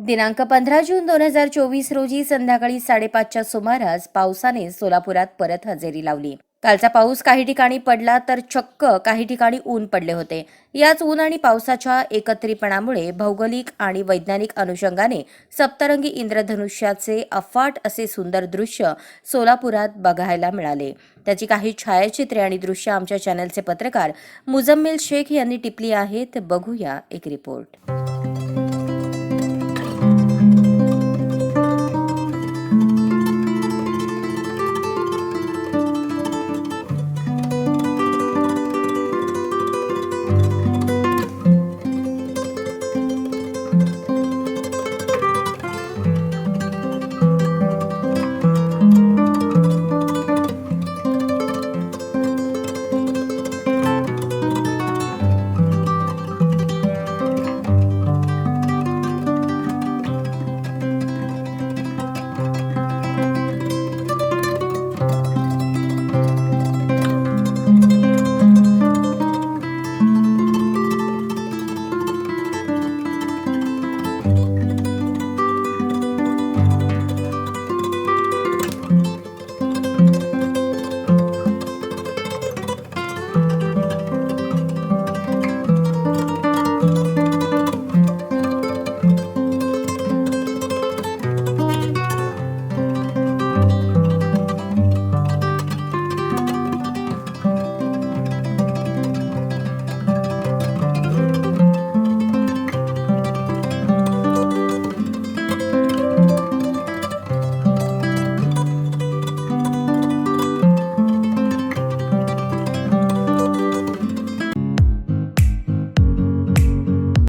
दिनांक पंधरा जून दोन हजार चोवीस रोजी संध्याकाळी साडेपाचच्या सुमारास पावसाने सोलापुरात परत हजेरी लावली. कालचा पाऊस काही ठिकाणी पडला तर चक्क काही ठिकाणी ऊन पडले होते. याच ऊन आणि पावसाच्या एकत्रितपणामुळे भौगोलिक आणि वैज्ञानिक अनुषंगाने सप्तरंगी इंद्रधनुष्याचे अफाट असे सुंदर दृश्य सोलापुरात बघायला मिळाले. त्याची काही छायाचित्रे आणि दृश्य आमच्या चॅनलचे पत्रकार मुजम्मिल शेख यांनी टिपली आहेत. बघूया एक रिपोर्ट.